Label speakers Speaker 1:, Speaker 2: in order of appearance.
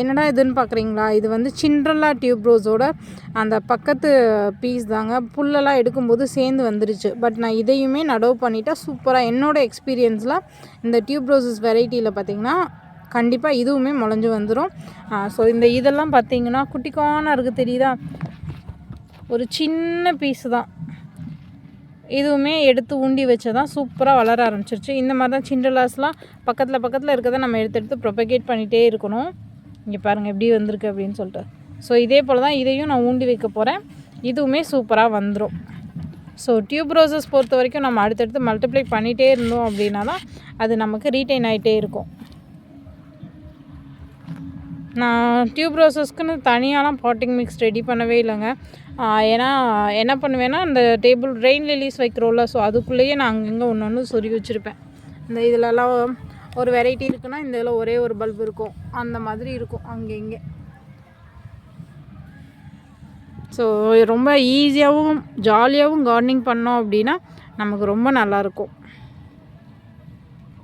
Speaker 1: என்னடா இதுன்னு பார்க்குறீங்களா? இது வந்து சிண்ட்ரல்லா டியூப் ரோஸோட அந்த பக்கத்து பீஸ் தாங்க. புல்லெல்லாம் எடுக்கும்போது சேர்ந்து வந்துருச்சு. பட் நான் இதையுமே நடவு பண்ணிட்டா சூப்பராக என்னோடய எக்ஸ்பீரியன்ஸில் இந்த டியூப் ரோஸஸ் வெரைட்டியில் பார்த்திங்கன்னா கண்டிப்பாக இதுவுமே முளைஞ்சு வந்துடும் ஸோ இந்த இதெல்லாம் பார்த்தீங்கன்னா குட்டிக்கான இருக்குது தெரியுதா? ஒரு சின்ன பீஸு தான். இதுவுமே எடுத்து ஊண்டி வச்சதான் சூப்பராக வளர ஆரம்பிச்சிருச்சு. இந்த மாதிரி தான் சிண்டலாஸ்லாம் பக்கத்தில் பக்கத்தில் இருக்கிறத நம்ம எடுத்து எடுத்து ப்ரொபகேட் பண்ணிகிட்டே இருக்கணும். இங்கே பாருங்கள் எப்படி வந்திருக்கு அப்படின்னு சொல்லிட்டு. ஸோ இதே போல் தான் இதையும் நான் ஊண்டி வைக்க போகிறேன் இதுவுமே சூப்பராக வந்துடும் ஸோ டியூப் ரோசஸ் பொறுத்த வரைக்கும் நம்ம அடுத்தடுத்து மல்டிப்ளை பண்ணிகிட்டே இருந்தோம் அப்படின்னா தான் அது நமக்கு ரீட்டைன் ஆகிட்டே இருக்கும். நான் டியூப் ரோசஸ்க்குன்னு தனியாலாம் பாட்டிங் மிக்ஸ் ரெடி பண்ணவே இல்லைங்க. ஏன்னா என்ன பண்ணுவேன்னா அந்த டேபிள் ரெயின் லிலீஸ் வைக்கிறோம்ல ஸோ அதுக்குள்ளேயே நான் அங்கங்கே ஒன்று ஒன்று சொருகி வச்சுருப்பேன். இந்த இதிலலாம் ஒரு வெரைட்டி இருக்குன்னா இந்த இதில் ஒரே ஒரு பல்ப் இருக்கும். அந்த மாதிரி இருக்கும். அங்கே இங்கே. ஸோ ரொம்ப ஈஸியாகவும் ஜாலியாகவும் கார்டனிங் பண்ணோம் அப்படின்னா நமக்கு ரொம்ப நல்லாயிருக்கும்